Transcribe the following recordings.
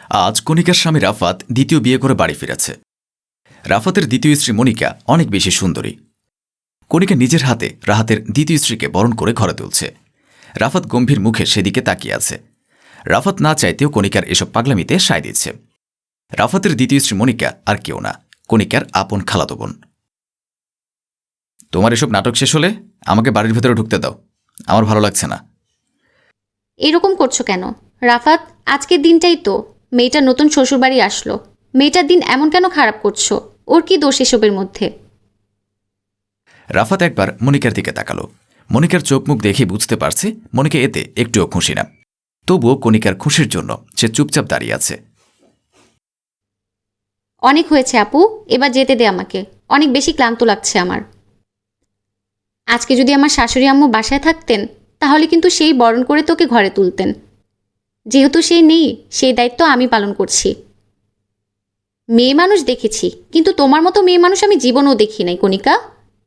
আজ কণিকার স্বামী রাফাত দ্বিতীয় বিয়ে করে বাড়ি ফিরেছে। রাফাতের দ্বিতীয় স্ত্রী মনিকা অনেক বেশি সুন্দরী। কণিকা নিজের হাতে রাহাতের দ্বিতীয় স্ত্রীকে বরণ করে ঘরে তুলছে। রাফাত গম্ভীর মুখে সেদিকে তাকিয়ে আছে। রাফাত না চাইতেও কণিকার এসব পাগলামিতে সায় দিচ্ছে। রাফাতের দ্বিতীয় স্ত্রী মনিকা আর কেউ না, কণিকার আপন খালাতো বোন। তোমার এসব নাটক শেষ হলে আমাকে বাড়ির ভেতরে ঢুকতে দাও। আমার ভালো লাগছে না। এরকম করছ কেন? রাফাত, আজকের দিনটাই তো। মেয়েটা নতুন শ্বশুরবাড়ি আসলো। মেয়েটার দিন এমন কেন খারাপ করছ? ওর কি দোষ এসবের মধ্যে? রাফাত একবার মনিকার দিকে তাকালো। মনিকার চোখ মুখ দেখে বুঝতে পারছে মনিকা এতে একটুও খুশি না। তবুও কণিকার খুশির জন্য সে চুপচাপ দাঁড়িয়ে আছে। অনেক হয়েছে আপু এবার যেতে দে আমাকে। অনেক বেশি ক্লান্ত লাগছে আমার। আজকে যদি আমার শাশুড়ি আম্মু বাসায় থাকতেন তাহলে কিন্তু সেই বরণ করে তোকে ঘরে তুলতেন। যেহেতু সে নেই সেই দায়িত্ব আমি পালন করছি। মেয়ে মানুষ দেখেছি কিন্তু তোমার মতো মেয়ে মানুষ আমি জীবনও দেখি নাই কণিকা।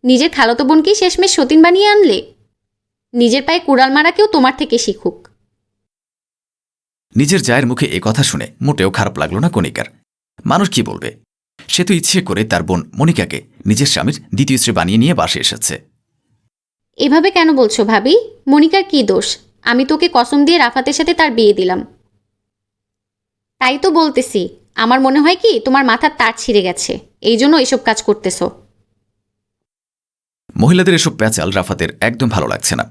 নিজের খালতো বোনকেই শেষমেশ সতীন বানিয়ে আনলে। নিজের পায়ে কুড়াল মারা কেউ তোমার থেকে শিখুক। নিজের জায়ের মুখে এ কথা শুনে মোটেও খারাপ লাগল না কণিকার। মানুষ কি বলবে? সে তো ইচ্ছে করে তার বোন মনিকাকে নিজের স্বামীর দ্বিতীয় স্ত্রী বানিয়ে নিয়ে বাসে এসেছে। এভাবে কেন বলছো ভাবি? মনিকার কি দোষ? আমি তোকে কসম দিয়ে রাফাতের সাথে তার বিয়ে দিলাম। তাই তো বলতেছি আমার মনে হয় কি তোমার মাথার তার ছিঁড়ে গেছে। এই জন্য এসব কাজ করতেছো। মহিলাদের এসব প্যাচাল রাফাতের একদম ভালো লাগছে না।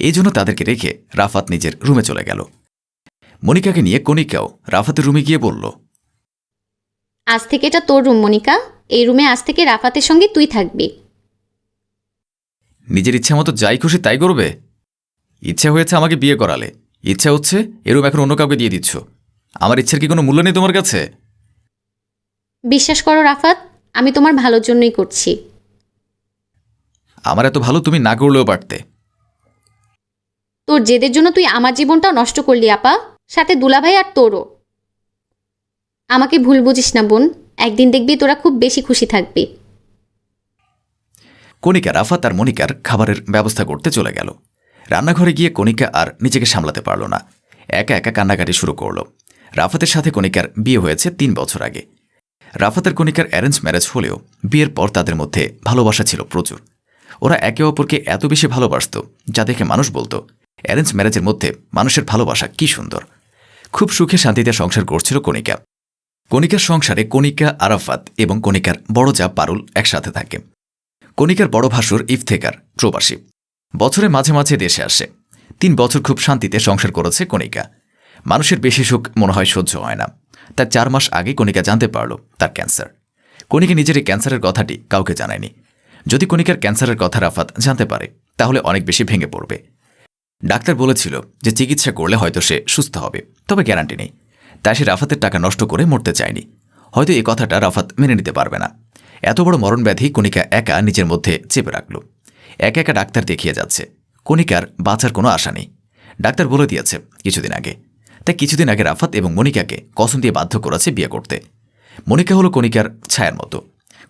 এই জন্য তাদেরকে রেখে রাফাত নিজের রুমে চলে গেল। মনিকাকে নিয়ে কণিকাও রাফাতের রুমে গিয়ে বলল আজ থেকে এটা তোর রুম মনিকা। এই রুমে আজ থেকে রাফাতের সঙ্গে তুই থাকবি। নিজের ইচ্ছা মতো যাই খুশি তাই করবে? ইচ্ছা হয়েছে আমাকে বিয়ে করালে। ইচ্ছা হচ্ছে এরম এখন অন্য কাউকে দিয়ে দিচ্ছ। আমার ইচ্ছার কি কোনো মূল্য নেই তোমার কাছে? বিশ্বাস করো রাফাত আমি তোমার ভালোর জন্যই করছি। আমার এত ভালো তুমি না করলেও পারতে। তোর জেদের জন্য তুই আমার জীবনটাও নষ্ট করলি আপা। সাথে দুলাভাই আর তোরও। আমাকে ভুল বুঝিস না বোন। একদিন দেখবি তোরা খুব বেশি খুশি থাকবি। কণিকা রাফাত আর মনিকার খাবারের ব্যবস্থা করতে চলে গেল। রান্নাঘরে গিয়ে কণিকা আর নিজেকে সামলাতে পারল না। একা একা কান্নাকাটি শুরু করল। রাফাতের সাথে কণিকার বিয়ে হয়েছে তিন বছর আগে। রাফাতের কণিকার অ্যারেঞ্জ ম্যারেজ হলেও বিয়ের পর তাদের মধ্যে ভালোবাসা ছিল প্রচুর। ওরা একে অপরকে এত বেশি ভালোবাসত, যা দেখে মানুষ বলতো, অ্যারেঞ্জ ম্যারেজের মধ্যে মানুষের ভালোবাসা কি সুন্দর। খুব সুখে শান্তিতে সংসার করছিল কণিকা। কণিকার সংসারে কণিকা, আরাফাত এবং কণিকার বড় যা পারুল একসাথে থাকে। কণিকার বড় ভাসুর ইফতেকার প্রবাসী। বছরে মাঝে মাঝে দেশে আসে। তিন বছর খুব শান্তিতে সংসার করেছে কণিকা। মানুষের বেশি সুখ মনে হয় সহ্য হয় না। তার চার মাস আগে কণিকা জানতে পারল তার ক্যান্সার। কণিকা নিজের এই ক্যান্সারের কথাটি কাউকে জানায়নি। যদি কণিকার ক্যান্সারের কথা রাফাত জানতে পারে, তাহলে অনেক বেশি ভেঙে পড়বে। ডাক্তার বলেছিল যে চিকিৎসা করলে হয়তো সে সুস্থ হবে, তবে গ্যারান্টি নেই। তাই সে রাফাতের টাকা নষ্ট করে মরতে চায়নি। হয়তো এই কথাটা রাফাত মেনে নিতে পারবে না। এত বড় মরণব্যাধি কণিকা একা নিজের মধ্যে চেপে রাখল। একা একা ডাক্তার দেখিয়ে যাচ্ছে। কণিকার বাঁচার কোনো আশা নেই। ডাক্তার বলে দিয়েছে কিছুদিন আগে। তাই কিছুদিন আগে রাফাত এবং মনিকাকে কসম দিয়ে বাধ্য করেছে বিয়ে করতে। মনিকা হলো কণিকার ছায়ার মতো।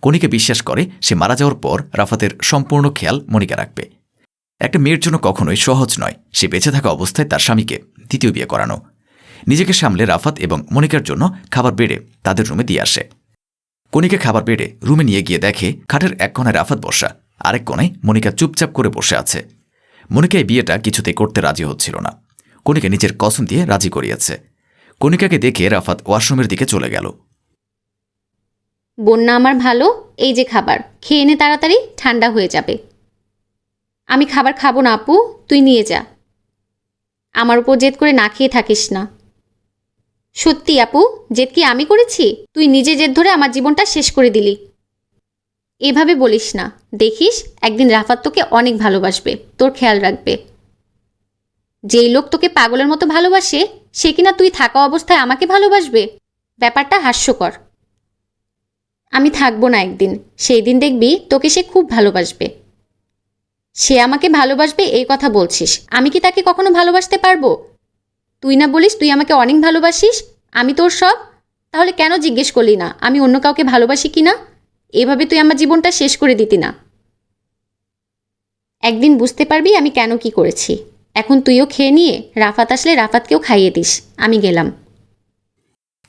কণিকা বিশ্বাস করে সে মারা যাওয়ার পর রাফাতের সম্পূর্ণ খেয়াল মনিকা রাখবে। একটা মেয়ের জন্য কখনোই সহজ নয়। সে বেঁচে থাকা অবস্থায় তার স্বামীকে দ্বিতীয় বিয়ে করানো। নিজেকে সামলে রাফাত এবং মনিকার জন্য খাবার বেড়ে তাদের রুমে দিয়ে আসে। কণিকা খাবার বেড়ে রুমে নিয়ে গিয়ে দেখে খাটের এক কোণায় রাফাত বসা। আরেক কোণায় মনিকা চুপচাপ করে বসে আছে। মনিকা এই বিয়েটা কিছুতে করতে রাজি হচ্ছিল না। কণিকা নিজের কসম দিয়ে রাজি করিয়েছে। কণিকাকে দেখে রাফাত ওয়াশরুমের দিকে চলে গেল। বন্যা আমার ভালো, এই যে খাবার, খেয়ে নে তাড়াতাড়ি, ঠান্ডা হয়ে যাবে। আমি খাবার খাব না আপু, তুই নিয়ে যা। আমার উপর জেদ করে না খেয়ে থাকিস না। সত্যি আপু, জেদ কি আমি করেছি? তুই নিজে জেদ ধরে আমার জীবনটা শেষ করে দিলি। এভাবে বলিস না। দেখিস, একদিন রাফাত তোকে অনেক ভালোবাসবে, তোর খেয়াল রাখবে। যেই লোক তোকে পাগলের মতো ভালোবাসে, সে কিনা তুই থাকা অবস্থায় আমাকে ভালোবাসবে? ব্যাপারটা হাস্যকর। আমি থাকব না একদিন, সেই দিন দেখবি তোকে সে খুব ভালোবাসবে। সে আমাকে ভালোবাসবে এই কথা বলছিস, আমি কি তাকে কখনো ভালোবাসতে পারব? তুই না বলিস তুই আমাকে অনেক ভালোবাসিস, আমি তোর সব? তাহলে কেন জিজ্ঞেস করলি না, আমি অন্য কাউকে ভালোবাসি কি না? এভাবে তুই আমার জীবনটা শেষ করে দিতি না। একদিন বুঝতে পারবি আমি কেন কি করেছি। এখন তুইও খেয়ে নিয়ে রাফাত আসলে রাফাতকেও খাইয়ে দিস। আমি গেলাম।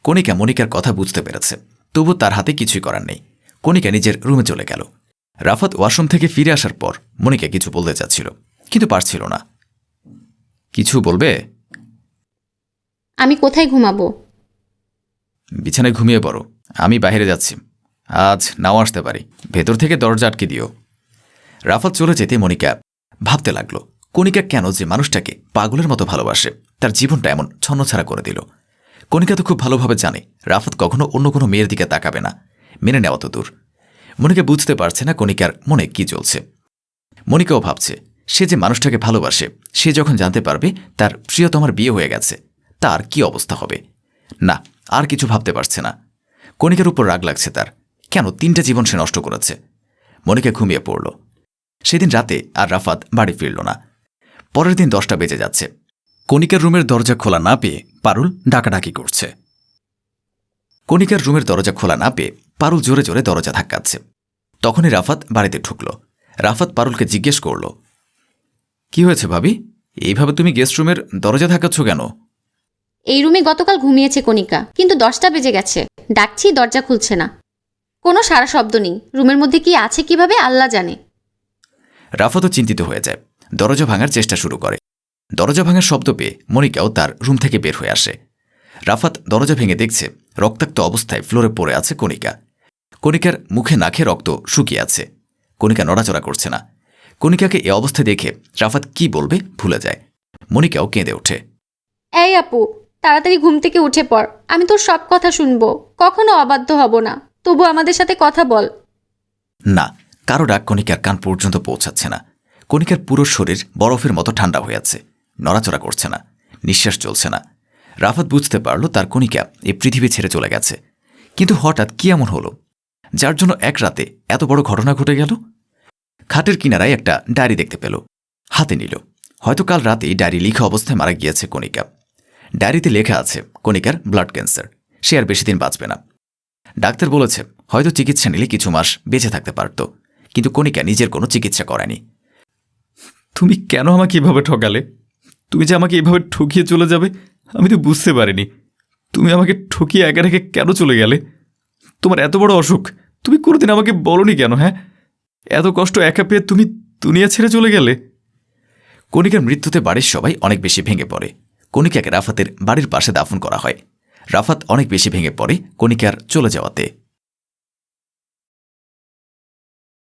কণিকা মনিকার কথা বুঝতে পেরেছে। তবু তার হাতে কিছুই করার নেই। কণিকা নিজের রুমে চলে গেল। রাফাত ওয়াশরুম থেকে ফিরে আসার পর মনিকা কিছু বলতে চাচ্ছিল কিন্তু পারছিল না। কিছু বলবে? আমি কোথায় ঘুমাবো? বিছানায় ঘুমিয়ে পড়ো। আমি বাইরে যাচ্ছি। আজ নাও আসতে পারি। ভেতর থেকে দরজা আটকে দিও। রাফাত চলে যেতে মনিকা ভাবতে লাগল, কণিকা কেন যে মানুষটাকে পাগলের মতো ভালোবাসে? তার জীবনটা এমন ছন্নছাড়া করে দিল। কণিকা তো খুব ভালোভাবে জানে, রাফাত কখনো অন্য কোনো মেয়ের দিকে তাকাবে না। মেনে নেওয়া তো দূর। মনিকা বুঝতে পারছে না কণিকার মনে কি চলছে মনিকাও ভাবছে, সে যে মানুষটাকে ভালোবাসে, সে যখন জানতে পারবে তার প্রিয়তমার বিয়ে হয়ে গেছে, তার কি অবস্থা হবে? না, আর কিছু ভাবতে পারছে না। কণিকার উপর রাগ লাগছে তার। কেন তিনটা জীবন সে নষ্ট করেছে? মনিকা ঘুমিয়ে পড়ল। সেদিন রাতে আর রাফাত বাড়ি ফিরল না। পরের দিন দশটা বেজে যাচ্ছে। কণিকার রুমের দরজা খোলা না পেয়ে পারুল ডাকাডাকি করছে। কণিকার রুমের দরজা খোলা না পেয়ে পারুল জোরে জোরে দরজা ধাক্কাচ্ছে। তখনই রাফাত বাড়িতে ঢুকল। রাফাত পারুলকে জিজ্ঞেস করল, কি হয়েছে ভাবি? এইভাবে তুমি গেস্ট রুমের দরজা ধাক্কাচ্ছ কেন? এই রুমে গতকাল ঘুমিয়েছে কণিকা, কিন্তু দশটা বেজে গেছে। ডাকছি, দরজা খুলছে না। কোনো সারা শব্দ নেই। রুমের মধ্যে কি আছে কীভাবে আল্লাহ জানে। রাফাতও চিন্তিত হয়ে যায়। দরজা ভাঙার চেষ্টা শুরু করে। দরজা ভাঙার শব্দ পেয়ে মনিকাও তার রুম থেকে বের হয়ে আসে। রাফাত দরজা ভেঙে দেখছে রক্তাক্ত অবস্থায় ফ্লোরে পড়ে আছে কণিকা। কণিকার মুখে নাকে রক্ত শুকিয়ে আছে। কণিকা নড়াচড়া করছে না। কণিকাকে এ অবস্থায় দেখে রাফাত কি বলবে ভুলে যায়। মনিকাও কেঁদে ওঠে। এই আপু তাড়াতাড়ি ঘুম থেকে উঠে পড়। আমি তোর সব কথা শুনব। কখনো অবাধ্য হব না। তবু আমাদের সাথে কথা বল। না, কারও ডাক কণিকার কান পর্যন্ত পৌঁছাচ্ছে না। কণিকার পুরো শরীর বরফের মতো ঠান্ডা হয়ে আছে। নড়াচড়া করছে না, নিঃশ্বাস চলছে না। রাফাত বুঝতে পারল তার কণিকা এই পৃথিবী ছেড়ে চলে গেছে। কিন্তু হঠাৎ কি এমন হলো? যার জন্য এক রাতে এত বড় ঘটনা ঘটে গেল? খাটের কিনারায় একটা ডায়েরি দেখতে পেল। হাতে নিল। হয়তো কাল রাতেই ডায়েরি লিখা অবস্থায় মারা গিয়েছে কণিকা। ডায়েরিতে লেখা আছে, কণিকার ব্লাড ক্যান্সার। সে আর বেশি দিন বাঁচবে না। ডাক্তার বলেছে, হয়তো চিকিৎসা নিলে কিছু মাস বেঁচে থাকতে পারত, কিন্তু কণিকা নিজের কোনো চিকিৎসা করেনি। তুমি কেন আমাকে এভাবে ঠকালে? তুমি যে আমাকে এভাবে ঠকিয়ে চলে যাবে, আমি তো বুঝতে পারিনি। তুমি আমাকে ঠকিয়ে একা রেখে কেন চলে গেলে? তোমার এত বড় অসুখ, তুমি কোনোদিন আমাকে বলনি কেন হ্যাঁ? এত কষ্ট একা পেয়ে তুমি দুনিয়া ছেড়ে চলে গেলে? কণিকার মৃত্যুতে বাড়ির সবাই অনেক বেশি ভেঙে পড়ে। কণিকাকে রাফাতের বাড়ির পাশে দাফন করা হয়। রাফাত অনেক বেশি ভেঙে পড়ে কণিকার চলে যাওয়াতে।